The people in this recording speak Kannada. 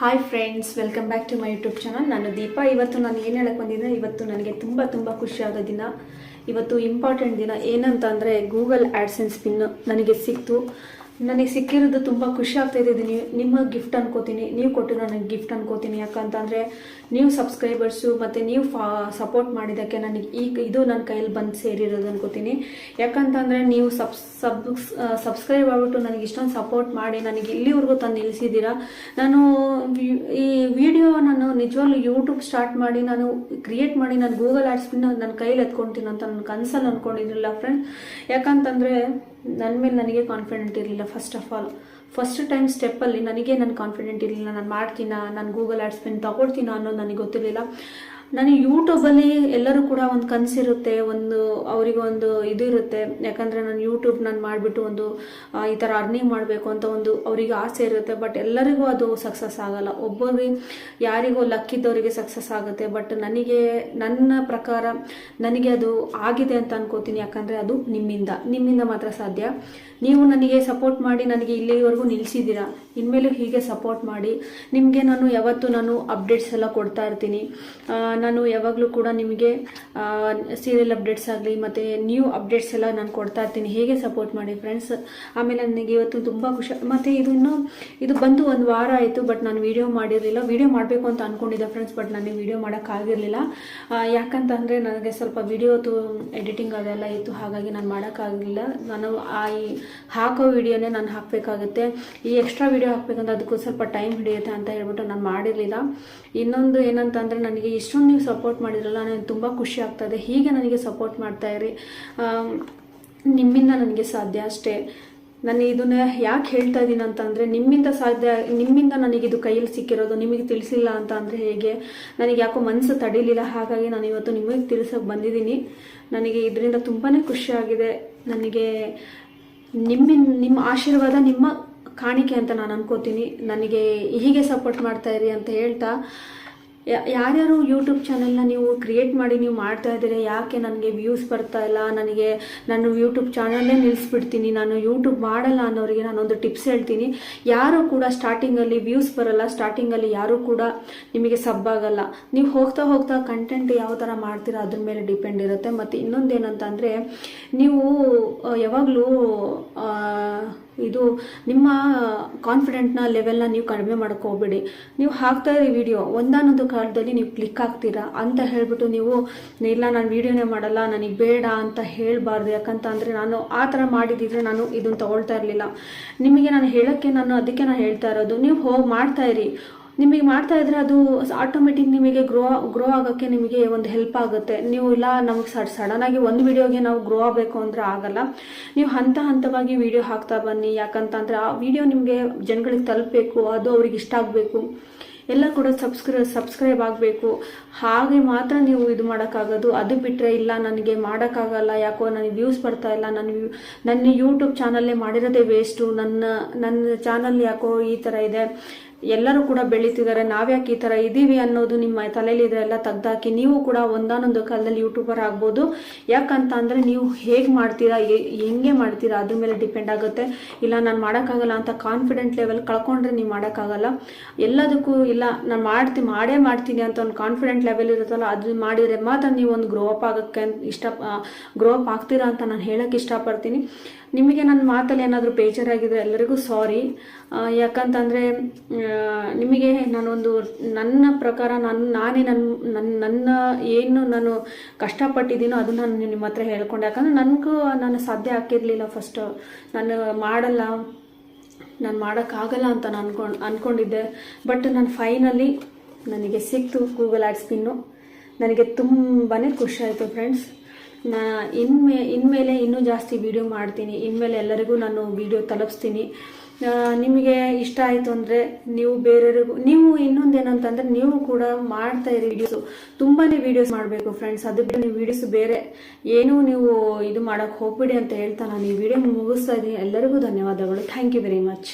Hi friends welcome back to my YouTube channel ನಾನು ದೀಪಾ. ಇವತ್ತು ನಾನು ಏನು ಹೇಳಕ್ಕೆ ಬಂದಿದ್ದೆ? ಇವತ್ತು ನನಗೆ ತುಂಬ ತುಂಬ ಖುಷಿಯಾದ ದಿನ. ಇವತ್ತು ಇಂಪಾರ್ಟೆಂಟ್ ದಿನ ಏನಂತ ಅಂದರೆ ಗೂಗಲ್ ಆ್ಯಡ್ಸೆನ್ಸ್ ಪಿನ್ ನನಗೆ ಸಿಕ್ತು. ನನಗೆ ಸಿಕ್ಕಿರೋದು ತುಂಬ ಖುಷಿ ಆಗ್ತಾ ಇದೆ. ನೀವು ನಿಮ್ಮ ಗಿಫ್ಟ್ ಅನ್ಕೋತೀನಿ. ನೀವು ಕೊಟ್ಟಿರೋ ನನಗೆ ಗಿಫ್ಟ್ ಅನ್ಕೋತೀನಿ. ಯಾಕಂತಂದರೆ ನೀವು ಸಬ್ಸ್ಕ್ರೈಬರ್ಸು ಮತ್ತು ನೀವು ಫಾ ಸಪೋರ್ಟ್ ಮಾಡಿದ್ದಕ್ಕೆ ನನಗೆ ಈಗ ಇದು ನನ್ನ ಕೈಯಲ್ಲಿ ಬಂದು ಸೇರಿರೋದು ಅನ್ಕೋತೀನಿ. ಯಾಕಂತಂದರೆ ನೀವು ಸಬ್ಸ್ ಸಬ್ ಸಬ್ಸ್ಕ್ರೈಬ್ ಆಗಿಬಿಟ್ಟು ನನಗೆ ಇಷ್ಟೊಂದು ಸಪೋರ್ಟ್ ಮಾಡಿ ನನಗೆ ಇಲ್ಲಿವರೆಗೂ ತಂದು ನಿಲ್ಲಿಸಿದ್ದೀರಾ? ನಾನು ಈ ವಿಡಿಯೋ ನಾನು ನಿಜವಾಗ್ಲೂ ಯೂಟ್ಯೂಬ್ ಸ್ಟಾರ್ಟ್ ಮಾಡಿ ನಾನು ಕ್ರಿಯೇಟ್ ಮಾಡಿ ನಾನು ಗೂಗಲ್ ಆ್ಯಡ್ಸ್ನ ನನ್ನ ಕೈಯಲ್ಲಿ ಎತ್ಕೊಳ್ತೀನಿ ಅಂತ ನನ್ನ ಕನಸಲ್ಲಿ ಅಂದ್ಕೊಂಡಿರಲಿಲ್ಲ ಫ್ರೆಂಡ್ಸ್ ಯಾಕಂತಂದರೆ ನನ್ನ ಮೇಲೆ ನನಗೆ ಕಾನ್ಫಿಡೆಂಟ್ ಇರಲಿಲ್ಲ first of all first time ಸ್ಟೆಪ್ಪಲ್ಲಿ ನನಗೆ ನನ್ನ ಕಾನ್ಫಿಡೆಂಟ್ ಇರಲಿಲ್ಲ. ನಾನು ಮಾಡ್ತೀನ? ನಾನು ಗೂಗಲ್ ಆ್ಯಡ್ಸ್ ಪೆನ್ ತಗೊಳ್ತೀನ ಅನ್ನೋದು ನನಗೆ ಗೊತ್ತಿರಲಿಲ್ಲ. ನನಗೆ ಯೂಟ್ಯೂಬಲ್ಲಿ ಎಲ್ಲರೂ ಕೂಡ ಒಂದು ಕನಸಿರುತ್ತೆ ಒಂದು ಅವರಿಗೆ ಒಂದು ಇದು ಇರುತ್ತೆ. ಯಾಕಂದರೆ ನಾನು ಯೂಟ್ಯೂಬ್ ನಾನು ಮಾಡಿಬಿಟ್ಟು ಒಂದು ಈ ಥರ ಅರ್ನಿಂಗ್ ಮಾಡಬೇಕು ಅಂತ ಒಂದು ಅವರಿಗೆ ಆಸೆ ಇರುತ್ತೆ. ಬಟ್ ಎಲ್ಲರಿಗೂ ಅದು ಸಕ್ಸಸ್ ಆಗಲ್ಲ. ಒಬ್ಬರಿಗೆ ಯಾರಿಗೋ ಲಕ್ಕಿದ್ದವರಿಗೆ ಸಕ್ಸಸ್ ಆಗುತ್ತೆ. ಬಟ್ ನನಗೆ, ನನ್ನ ಪ್ರಕಾರ ನನಗೆ ಅದು ಆಗಿದೆ ಅಂತ ಅನ್ಕೋತೀನಿ. ಯಾಕಂದರೆ ಅದು ನಿಮ್ಮಿಂದ. ನಿಮ್ಮಿಂದ ಮಾತ್ರ ಸಾಧ್ಯ. ನೀವು ನನಗೆ ಸಪೋರ್ಟ್ ಮಾಡಿ ನನಗೆ ಇಲ್ಲಿವರೆಗೂ ನಿಲ್ಲಿಸಿದ್ದೀರಾ ಇನ್ಮೇಲೂ ಹೀಗೆ ಸಪೋರ್ಟ್ ಮಾಡಿ. ನಿಮಗೆ ನಾನು ಯಾವತ್ತೂ ನಾನು ಅಪ್ಡೇಟ್ಸ್ ಎಲ್ಲ ಕೊಡ್ತಾ ಇರ್ತೀನಿ. ನಾನು ಯಾವಾಗಲೂ ಕೂಡ ನಿಮಗೆ ಸೀರಿಯಲ್ ಅಪ್ಡೇಟ್ಸ್ ಆಗಲಿ ಮತ್ತು ನ್ಯೂ ಅಪ್ಡೇಟ್ಸ್ ಎಲ್ಲ ನಾನು ಕೊಡ್ತಾ ಇರ್ತೀನಿ. ಹೇಗೆ ಸಪೋರ್ಟ್ ಮಾಡಿ ಫ್ರೆಂಡ್ಸ್ ಆಮೇಲೆ ನನಗೆ ಇವತ್ತು ತುಂಬ ಖುಷಿ ಮತ್ತು ಇದು ಇನ್ನೂ, ಇದು ಬಂದು ಒಂದು ವಾರ ಆಯಿತು ಬಟ್ ನಾನು ವೀಡಿಯೋ ಮಾಡಿರಲಿಲ್ಲ. ವೀಡಿಯೋ ಮಾಡಬೇಕು ಅಂತ ಅಂದ್ಕೊಂಡಿದ್ದೆ ಫ್ರೆಂಡ್ಸ್ ಬಟ್ ನನಗೆ ವಿಡಿಯೋ ಮಾಡೋಕ್ಕಾಗಿರಲಿಲ್ಲ ಯಾಕಂತಂದರೆ ನನಗೆ ಸ್ವಲ್ಪ ವೀಡಿಯೋದು ಎಡಿಟಿಂಗ್ ಅದೆಲ್ಲ ಇತ್ತು, ಹಾಗಾಗಿ ನಾನು ಮಾಡೋಕ್ಕಾಗಲಿಲ್ಲ ನಾನು ಆ ಹಾಕೋ ವೀಡಿಯೋನೇ ನಾನು ಹಾಕಬೇಕಾಗುತ್ತೆ. ಈ ಎಕ್ಸ್ಟ್ರಾ ವೀಡಿಯೋ ಹಾಕಬೇಕಂದ್ರೆ ಅದಕ್ಕೂ ಸ್ವಲ್ಪ ಟೈಮ್ ಹಿಡಿಯುತ್ತೆ ಅಂತ ಹೇಳ್ಬಿಟ್ಟು ನಾನು ಮಾಡಿರಲಿಲ್ಲ. ಇನ್ನೊಂದು ಏನಂತಂದರೆ, ನನಗೆ ಇಷ್ಟೊಂದು ನೀವು ಸಪೋರ್ಟ್ ಮಾಡಿದ್ರಲ್ಲ ನನಗೆ ತುಂಬ ಖುಷಿ ಆಗ್ತದೆ. ಹೀಗೆ ನನಗೆ ಸಪೋರ್ಟ್ ಮಾಡ್ತಾ ಇರಿ. ನಿಮ್ಮಿಂದ ನನಗೆ ಸಾಧ್ಯ ಅಷ್ಟೇ. ನಾನು ಇದನ್ನ ಯಾಕೆ ಹೇಳ್ತಾ ಇದ್ದೀನಿ ಅಂತಂದರೆ, ನಿಮ್ಮಿಂದ ಸಾಧ್ಯ, ನಿಮ್ಮಿಂದ ನನಗಿದು ಕೈಯಲ್ಲಿ ಸಿಕ್ಕಿರೋದು ನಿಮಗೆ ತಿಳಿಸಿಲ್ಲ ಅಂತ ಅಂದರೆ ಹೇಗೆ? ನನಗೆ ಯಾಕೋ ಮನಸ್ಸು ತಡೀಲಿಲ್ಲ. ಹಾಗಾಗಿ ನಾನು ಇವತ್ತು ನಿಮಗೆ ತಿಳಿಸೋಕೆ ಬಂದಿದ್ದೀನಿ. ನನಗೆ ಇದರಿಂದ ತುಂಬಾ ಖುಷಿಯಾಗಿದೆ ನನಗೆ ನಿಮ್ಮಿಂದ, ನಿಮ್ಮ ಆಶೀರ್ವಾದ ನಿಮ್ಮ ಕಾಣಿಕೆ ಅಂತ ನಾನು ಅನ್ಕೋತೀನಿ. ನನಗೆ ಹೀಗೆ ಸಪೋರ್ಟ್ ಮಾಡ್ತಾಯಿರಿ ಅಂತ ಹೇಳ್ತಾ. ಯಾರ್ಯಾರು ಯೂಟ್ಯೂಬ್ ಚಾನೆಲ್ನ ನೀವು ಕ್ರಿಯೇಟ್ ಮಾಡಿ ನೀವು ಮಾಡ್ತಾ ಇದ್ದೀರಿ, ಯಾಕೆ ನನಗೆ ವ್ಯೂಸ್ ಬರ್ತಾ ಇಲ್ಲ, ನನಗೆ ನಾನು ಯೂಟ್ಯೂಬ್ ಚಾನಲ್ಲೇ ನಿಲ್ಲಿಸ್ಬಿಡ್ತೀನಿ ನಾನು ಯೂಟ್ಯೂಬ್ ಮಾಡಲ್ಲ ಅನ್ನೋರಿಗೆ ನಾನೊಂದು ಟಿಪ್ಸ್ ಹೇಳ್ತೀನಿ. ಯಾರು ಕೂಡ ಸ್ಟಾರ್ಟಿಂಗಲ್ಲಿ ವ್ಯೂಸ್ ಬರಲ್ಲ ಸ್ಟಾರ್ಟಿಂಗಲ್ಲಿ ಯಾರೂ ಕೂಡ ನಿಮಗೆ ಸಬ್ ಆಗಲ್ಲ. ನೀವು ಹೋಗ್ತಾ ಹೋಗ್ತಾ ಕಂಟೆಂಟ್ ಯಾವ ಥರ ಮಾಡ್ತೀರಾ ಅದ್ರ ಮೇಲೆ ಡಿಪೆಂಡ್ ಇರುತ್ತೆ. ಮತ್ತು ಇನ್ನೊಂದೇನಂತಂದರೆ, ನೀವು ಯಾವಾಗಲೂ ಇದು ನಿಮ್ಮ ಕಾನ್ಫಿಡೆಂಟ್ನ ಲೆವೆಲ್ನ ನೀವು ಕಡಿಮೆ ಹೋಗ್ಬೇಡಿ. ನೀವು ಹಾಕ್ತಾ ಇರೋ ವಿಡಿಯೋ ಒಂದಾನೊಂದು ಕಾಲದಲ್ಲಿ ನೀವು ಕ್ಲಿಕ್ ಆಗ್ತೀರಾ ಅಂತ ಹೇಳಿಬಿಟ್ಟು ನೀವು, ಇಲ್ಲ ನಾನು ವಿಡಿಯೋನೇ ಮಾಡಲ್ಲ, ನನಗೆ ಬೇಡ ಅಂತ ಹೇಳಬಾರ್ದು. ಯಾಕಂತ ಅಂದರೆ ನಾನು ಆ ಥರ ಮಾಡಿದ್ದಿದ್ರೆ ನಾನು ಇದನ್ನು ತೊಗೊಳ್ತಾ ಇರಲಿಲ್ಲ. ನಿಮಗೆ ನಾನು ಹೇಳೋಕ್ಕೆ ನಾನು ಅದಕ್ಕೆ ನಾನು ಹೇಳ್ತಾ ಇರೋದು. ನೀವು ಹೋಗಿ ಮಾಡ್ತಾ ಇರಿ. ನಿಮಗೆ ಮಾಡ್ತಾ ಇದ್ರೆ ಅದು ಆಟೋಮೆಟಿಕ್ ನಿಮಗೆ ಗ್ರೋ ಗ್ರೋ ಆಗೋಕ್ಕೆ ನಿಮಗೆ ಒಂದು ಹೆಲ್ಪ್ ಆಗುತ್ತೆ. ನೀವು ಇಲ್ಲ, ನಮಗೆ ಸಡ್ ಸಡನ್ನಾಗಿ ಒಂದು ವಿಡಿಯೋಗೆ ನಾವು ಗ್ರೋ ಆಗಬೇಕು ಅಂದರೆ ಆಗಲ್ಲ. ನೀವು ಹಂತ ಹಂತವಾಗಿ ವಿಡಿಯೋ ಹಾಕ್ತಾ ಬನ್ನಿ. ಯಾಕಂತಂದರೆ ಆ ವಿಡಿಯೋ ನಿಮಗೆ ಜನಗಳಿಗೆ ತಲುಪಬೇಕು, ಅದು ಅವ್ರಿಗೆ ಇಷ್ಟ ಆಗಬೇಕು. ಎಲ್ಲ ಕೂಡ ಸಬ್ಸ್ಕ್ರೈ ಸಬ್ಸ್ಕ್ರೈಬ್ ಆಗಬೇಕು. ಹಾಗೆ ಮಾತ್ರ ನೀವು ಇದು ಮಾಡೋಕ್ಕಾಗೋದು. ಅದು ಬಿಟ್ಟರೆ ಇಲ್ಲ, ನನಗೆ ಮಾಡೋಕ್ಕಾಗಲ್ಲ. ಯಾಕೋ ನನಗೆ ವ್ಯೂಸ್ ಬರ್ತಾ ಇಲ್ಲ. ನನ್ನ ನನ್ನ ಯೂಟ್ಯೂಬ್ ಚಾನಲ್ಲೇ ಮಾಡಿರೋದೇ ವೇಸ್ಟು ನನ್ನ ನನ್ನ ಚಾನಲ್ ಯಾಕೋ ಈ ಥರ ಇದೆ. ಎಲ್ಲರೂ ಕೂಡ ಬೆಳೀತಿದ್ದಾರೆ. ನಾವ್ಯಾಕೆ ಈ ಥರ ಇದ್ದೀವಿ ಅನ್ನೋದು ನಿಮ್ಮ ತಲೆಯಲ್ಲಿ ಇದೆಲ್ಲ ತೆಗ್ದಾಕಿ ನೀವು ಕೂಡ ಒಂದಾನೊಂದು ಕಾಲದಲ್ಲಿ ಯೂಟ್ಯೂಬರ್ ಆಗ್ಬೋದು. ಯಾಕಂತ ಅಂದರೆ ನೀವು ಹೇಗೆ ಮಾಡ್ತೀರಾ ಹೆಂಗೆ ಮಾಡ್ತೀರಾ ಅದ್ರ ಮೇಲೆ ಡಿಪೆಂಡ್ ಆಗುತ್ತೆ. ಇಲ್ಲ ನಾನು ಮಾಡೋಕ್ಕಾಗಲ್ಲ ಅಂತ ಕಾನ್ಫಿಡೆಂಟ್ ಲೆವೆಲ್ ಕಳ್ಕೊಂಡ್ರೆ ನೀವು ಮಾಡೋಕ್ಕಾಗಲ್ಲ. ಎಲ್ಲದಕ್ಕೂ ಇಲ್ಲ, ನಾನು ಮಾಡ್ತೀನಿ ಮಾಡೇ ಮಾಡ್ತೀನಿ ಅಂತ ಒಂದು ಕಾನ್ಫಿಡೆಂಟ್ ಲೆವೆಲ್ ಇರುತ್ತಲ್ಲ, ಅದು ಮಾಡಿದರೆ ಮಾತ್ರ ನೀವು ಒಂದು ಗ್ರೋ ಅಪ್ ಆಗೋಕ್ಕೆ ಇಷ್ಟ ಗ್ರೋ ಅಪ್ ಆಗ್ತೀರಾ ಅಂತ ನಾನು ಹೇಳೋಕ್ಕೆ ಇಷ್ಟಪಡ್ತೀನಿ. ನಿಮಗೆ ನನ್ನ ಮಾತಲ್ಲಿ ಏನಾದರೂ ಬೇಜಾರಾಗಿದ್ರೆ ಎಲ್ಲರಿಗೂ ಸಾರಿ ಯಾಕಂತಂದರೆ ನಿಮಗೆ ನಾನೊಂದು, ನನ್ನ ಪ್ರಕಾರ ನಾನು, ನಾನೇ ನನ್ನ ನನ್ನ ನನ್ನ ಏನು ನಾನು ಕಷ್ಟಪಟ್ಟಿದ್ದೀನೋ ಅದನ್ನು ನಾನು ನಿಮ್ಮ ಹತ್ರ ಹೇಳ್ಕೊಂಡೆ. ಯಾಕಂದರೆ ನನಗೂ ನಾನು ಸಾಧ್ಯ ಆಗಿರಲಿಲ್ಲ ಫಸ್ಟು ನಾನು ಮಾಡಲ್ಲ, ನಾನು ಮಾಡೋಕ್ಕಾಗಲ್ಲ ಅಂತ ನಾನು ಅನ್ಕೊಂಡು ಅಂದ್ಕೊಂಡಿದ್ದೆ ಬಟ್ ನಾನು ಫೈನಲಿ ನನಗೆ ಸಿಕ್ತು ಗೂಗಲ್ ಆ್ಯಡ್ಸ್ ಪಿನ್ನು ನನಗೆ ತುಂಬಾ ಖುಷಿಯಾಯಿತು ಫ್ರೆಂಡ್ಸ್ ನಾ ಇನ್ಮೇ ಇನ್ಮೇಲೆ ಇನ್ನೂ ಜಾಸ್ತಿ ವೀಡಿಯೋ ಮಾಡ್ತೀನಿ. ಇನ್ಮೇಲೆ ಎಲ್ಲರಿಗೂ ನಾನು ವೀಡಿಯೋ ತಲುಪಿಸ್ತೀನಿ. ನಿಮಗೆ ಇಷ್ಟ ಆಯಿತು ಅಂದರೆ ನೀವು ಬೇರೆಯವ್ರಿಗೂ, ನೀವು ಇನ್ನೊಂದು ಏನಂತಂದರೆ ನೀವು ಕೂಡ ಮಾಡ್ತಾ ಇರಿ ವೀಡಿಯೋಸು ತುಂಬಾ ವೀಡಿಯೋಸ್ ಮಾಡಬೇಕು ಫ್ರೆಂಡ್ಸ್ ಅದು ಬಿಟ್ಟು ನೀವು ವೀಡಿಯೋಸ್ ಬೇರೆ ಏನೂ ನೀವು ಇದು ಮಾಡೋಕ್ಕೆ ಹೋಗ್ಬಿಡಿ ಅಂತ ಹೇಳ್ತಾ ನಾನು ಈ ವಿಡಿಯೋ ಮುಗಿಸ್ತಾ ಇದ್ದೀನಿ. ಎಲ್ಲರಿಗೂ ಧನ್ಯವಾದಗಳು. Thank you very much